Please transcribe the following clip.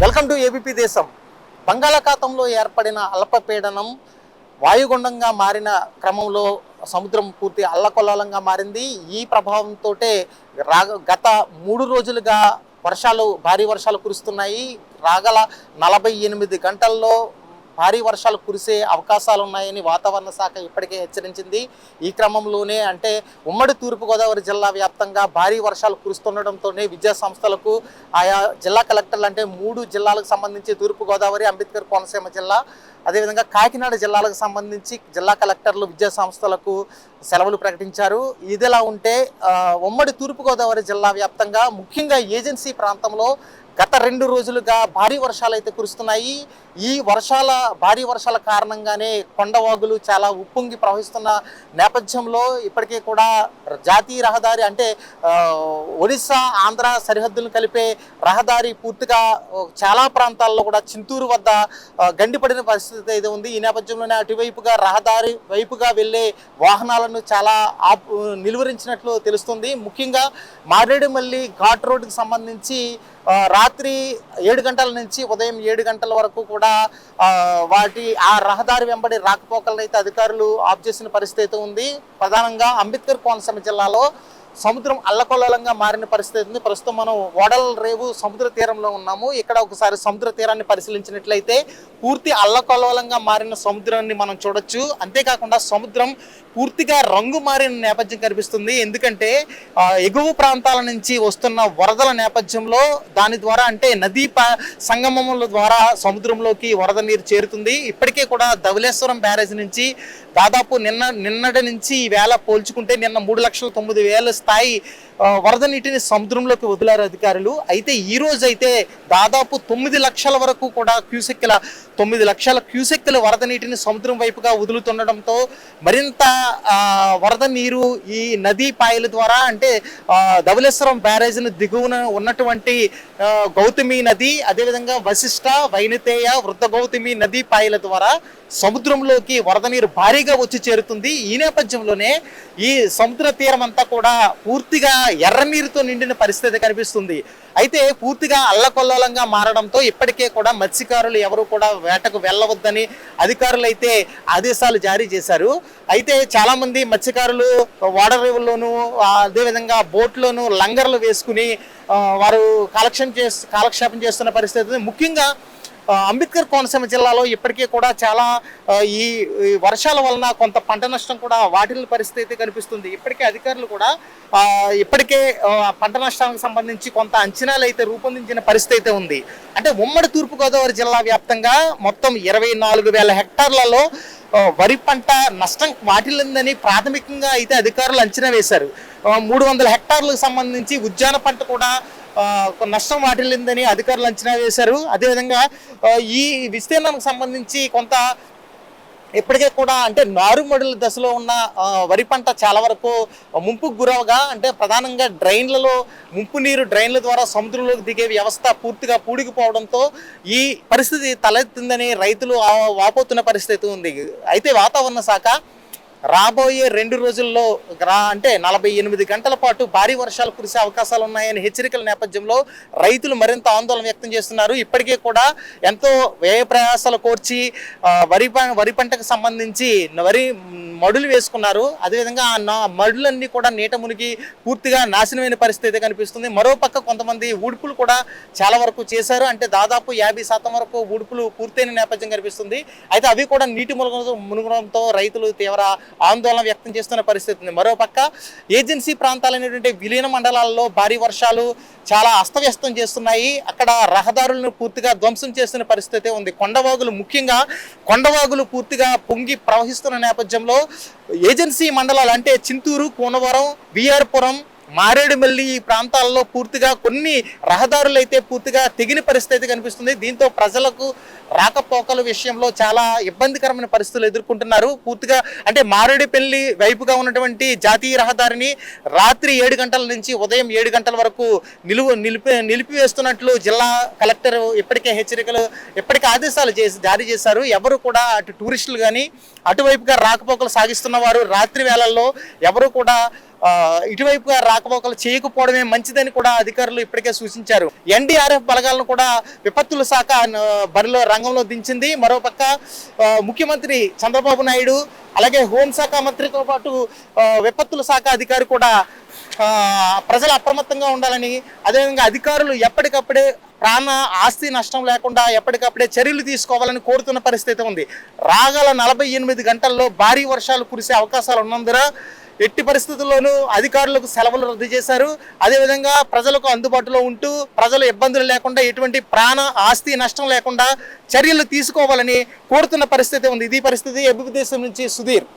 Welcome to ABP దేశం. బంగాళాఖాతంలో ఏర్పడిన అల్పపీడనం వాయుగుండంగా మారిన క్రమంలో సముద్రం పూర్తి అల్లకొల్లంగా మారింది. ఈ ప్రభావంతో రాగ గత మూడు రోజులుగా వర్షాలు భారీ వర్షాలు కురుస్తున్నాయి. రాగల నలభై ఎనిమిది గంటల్లో భారీ వర్షాలు కురిసే అవకాశాలు ఉన్నాయని వాతావరణ శాఖ ఇప్పటికే హెచ్చరించింది. ఈ క్రమంలోనే అంటే ఉమ్మడి తూర్పుగోదావరి జిల్లా వ్యాప్తంగా భారీ వర్షాలు కురుస్తుండటంతోనే విద్యా సంస్థలకు ఆయా జిల్లా కలెక్టర్లు అంటే మూడు జిల్లాలకు సంబంధించి తూర్పుగోదావరి అంబేద్కర్ కోనసీమ జిల్లా అదేవిధంగా కాకినాడ జిల్లాలకు సంబంధించి జిల్లా కలెక్టర్లు విద్యా సంస్థలకు సెలవులు ప్రకటించారు. ఇదిలా ఉంటే ఉమ్మడి తూర్పుగోదావరి జిల్లా వ్యాప్తంగా ముఖ్యంగా ఏజెన్సీ ప్రాంతంలో గత రెండు రోజులుగా భారీ వర్షాలు అయితే కురుస్తున్నాయి. ఈ వర్షాల భారీ వర్షాల కారణంగానే కొండవాగులు చాలా ఉప్పొంగి ప్రవహిస్తున్న నేపథ్యంలో ఇప్పటికే కూడా జాతీయ రహదారి అంటే ఒడిస్సా ఒడిశా ఆంధ్ర సరిహద్దులను కలిపే రహదారి పూర్తిగా చాలా ప్రాంతాల్లో కూడా చింతూరు వద్ద గండిపడిన పరిస్థితి అయితే ఉంది. ఈ నేపథ్యంలోనే అటువైపుగా రహదారి వైపుగా వెళ్ళే వాహనాలను చాలా నిలువరించినట్లు తెలుస్తుంది. ముఖ్యంగా మారేడుమల్లి ఘాట్ రోడ్డుకి సంబంధించి రాత్రి ఏడు గంటల నుంచి ఉదయం ఏడు గంటల వరకు కూడా ఆ, వాటి ఆ రహదారి వెంబడి రాకపోకలను అయితే అధికారులు ఆఫ్ చేసిన పరిస్థితి అయితే ఉంది. ప్రధానంగా అంబేద్కర్ కోనసీమ జిల్లాలో సముద్రం అల్లకొల్లలంగా మారిన పరిస్థితి ఉంది. ప్రస్తుతం మనం ఓడల రేవు సముద్ర తీరంలో ఉన్నాము. ఇక్కడ ఒకసారి సముద్ర తీరాన్ని పరిశీలించినట్లయితే పూర్తి అల్లకొల్లలంగా మారిన సముద్రాన్ని మనం చూడొచ్చు. అంతేకాకుండా సముద్రం పూర్తిగా రంగు మారిన నేపథ్యం కనిపిస్తుంది. ఎందుకంటే ఎగువ ప్రాంతాల నుంచి వస్తున్న వరదల నేపథ్యంలో దాని ద్వారా అంటే నదీ ప- సంగమముల ద్వారా సముద్రంలోకి వరద నీరు చేరుతుంది. ఇప్పటికే కూడా ధవలేశ్వరం బ్యారేజ్ నుంచి దాదాపు నిన్న నిన్నటి నుంచి ఈ వేళ పోల్చుకుంటే నిన్న మూడు లక్షల తొమ్మిది వేల స్థాయి వరద నీటిని సముద్రంలోకి వదిలారు అధికారులు. అయితే ఈ రోజు అయితే దాదాపు తొమ్మిది లక్షల వరకు కూడా క్యూసెక్కుల తొమ్మిది లక్షల క్యూసెక్కుల వరద నీటిని సముద్రం వైపుగా వదులుతుండడంతో మరింత వరద నీరు ఈ నదీ పాయల ద్వారా అంటే ధవలేశ్వరం బ్యారేజ్ను దిగువన ఉన్నటువంటి గౌతమి నది అదేవిధంగా వశిష్ట వైనతేయ వృద్ధ గౌతమి నదీ పాయల ద్వారా సముద్రంలోకి వరద నీరు భారీగా వచ్చి చేరుతుంది. ఈ నేపథ్యంలోనే ఈ సముద్ర తీరం అంతా కూడా పూర్తిగా ఎర్రనీరుతో నిండిన పరిస్థితి కనిపిస్తుంది. అయితే పూర్తిగా అల్లకొల్లోలంగా మారడంతో ఇప్పటికే కూడా మత్స్యకారులు ఎవరు కూడా వేటకు వెళ్ళవద్దని అధికారులు అయితే ఆదేశాలు జారీ చేశారు. అయితే చాలామంది మత్స్యకారులు ఓడరేవుల్లోనూ అదేవిధంగా బోట్లోనూ లంగర్లు వేసుకుని వారు కాలక్షేపం చేస్తు కాలక్షేపం చేస్తున్న పరిస్థితి. ముఖ్యంగా అంబేద్కర్ కోనసీమ జిల్లాలో ఇప్పటికీ కూడా చాలా ఈ వర్షాల వలన కొంత పంట నష్టం కూడా వాటిల్ల పరిస్థితి అయితే కనిపిస్తుంది. ఇప్పటికే అధికారులు కూడా ఇప్పటికే పంట నష్టానికి సంబంధించి కొంత అంచనాలు అయితే రూపొందించిన పరిస్థితి అయితే ఉంది. అంటే ఉమ్మడి తూర్పుగోదావరి జిల్లా వ్యాప్తంగా మొత్తం ఇరవై నాలుగు వేల హెక్టార్లలో వరి పంట నష్టం వాటిల్లిందని ప్రాథమికంగా అయితే అధికారులు అంచనా వేశారు. మూడు వందల హెక్టార్లకు సంబంధించి ఉద్యాన పంట కూడా నష్టం వాటిల్లిందని అధికారులు అంచనా వేశారు. అదేవిధంగా ఈ విస్తీర్ణానికి సంబంధించి కొంత ఇప్పటికే కూడా అంటే నారుమడుల దశలో ఉన్న వరి పంట చాలా వరకు ముంపుకు గురవగా అంటే ప్రధానంగా డ్రైన్లలో ముంపు నీరు డ్రైన్ల ద్వారా సముద్రంలోకి దిగే వ్యవస్థ పూర్తిగా పూడికిపోవడంతో ఈ పరిస్థితి తలెత్తిందని రైతులు వాపోతున్న పరిస్థితి ఉంది. అయితే వాతావరణ శాఖ రాబోయే రెండు రోజుల్లో రా అంటే నలభై ఎనిమిది గంటల పాటు భారీ వర్షాలు కురిసే అవకాశాలు ఉన్నాయని హెచ్చరికల నేపథ్యంలో రైతులు మరింత ఆందోళన వ్యక్తం చేస్తున్నారు. ఇప్పటికే కూడా ఎంతో వ్యయ ప్రయాసాలు కోర్చి వరి ప- వరి పంటకు సంబంధించి వరి మడులు వేసుకున్నారు. అదేవిధంగా ఆ నా మడులన్నీ కూడా నీట మునిగి పూర్తిగా నాశనమైన పరిస్థితి అయితే కనిపిస్తుంది. మరోపక్క కొంతమంది ఊడ్పులు కూడా చాలా వరకు చేశారు. అంటే దాదాపు యాభై శాతం వరకు ఊడ్పులు పూర్తయిన నేపథ్యం కనిపిస్తుంది. అయితే అవి కూడా నీటి మునగ మునగడంతో రైతులు తీవ్ర ఆందోళన వ్యక్తం చేస్తున్న పరిస్థితి ఉంది. మరోపక్క ఏజెన్సీ ప్రాంతాలైనటువంటి విలీన మండలాల్లో భారీ వర్షాలు చాలా అస్తవ్యస్తం చేస్తున్నాయి. అక్కడ రహదారులను పూర్తిగా ధ్వంసం చేస్తున్న పరిస్థితి ఉంది. కొండవాగులు ముఖ్యంగా కొండవాగులు పూర్తిగా పొంగి ప్రవహిస్తున్న నేపథ్యంలో ఏజెన్సీ మండలాలు అంటే చింతూరు కోనవరం విఆర్పురం మారేడుమల్లి ఈ ప్రాంతాల్లో పూర్తిగా కొన్ని రహదారులు అయితే పూర్తిగా తెగిన పరిస్థితి అయితే కనిపిస్తుంది. దీంతో ప్రజలకు రాకపోకల విషయంలో చాలా ఇబ్బందికరమైన పరిస్థితులు ఎదుర్కొంటున్నారు. పూర్తిగా అంటే మారేడుపల్లి వైపుగా ఉన్నటువంటి జాతీయ రహదారిని రాత్రి ఏడు గంటల నుంచి ఉదయం ఏడు గంటల వరకు నిలువ నిలిపి నిలిపివేస్తున్నట్లు జిల్లా కలెక్టర్ ఇప్పటికే హెచ్చరికలు ఇప్పటికే ఆదేశాలు చేసి జారీ చేశారు. ఎవరు కూడా అటు టూరిస్టులు కానీ అటువైపుగా రాకపోకలు సాగిస్తున్న వారు రాత్రి వేళల్లో ఎవరు కూడా ఇటువైపుగా రాకపోకలు చేయకపోవడమే మంచిదని కూడా అధికారులు ఇప్పటికే సూచించారు. ఎన్డీఆర్ఎఫ్ బలగాలను కూడా విపత్తుల శాఖ బరిలో రంగంలో దించింది. మరోపక్క ముఖ్యమంత్రి చంద్రబాబు నాయుడు అలాగే హోంశాఖ మంత్రితో పాటు విపత్తుల శాఖ అధికారి కూడా ప్రజలు అప్రమత్తంగా ఉండాలని అదేవిధంగా అధికారులు ఎప్పటికప్పుడే ప్రాణ ఆస్తి నష్టం లేకుండా ఎప్పటికప్పుడే చర్యలు తీసుకోవాలని కోరుతున్న పరిస్థితి ఉంది. రాగల నలభై ఎనిమిది గంటల్లో భారీ వర్షాలు కురిసే అవకాశాలు ఉన్నందున ఎట్టి పరిస్థితుల్లోనూ అధికారులకు సెలవులు రద్దు చేశారు. అదేవిధంగా ప్రజలకు అందుబాటులో ఉంటూ ప్రజలు ఇబ్బందులు లేకుండా ఎటువంటి ప్రాణ ఆస్తి నష్టం లేకుండా చర్యలు తీసుకోవాలని కోరుతున్న పరిస్థితి ఉంది. ఇది పరిస్థితి ఎబ్బిదేశం నుంచి సుధీర్.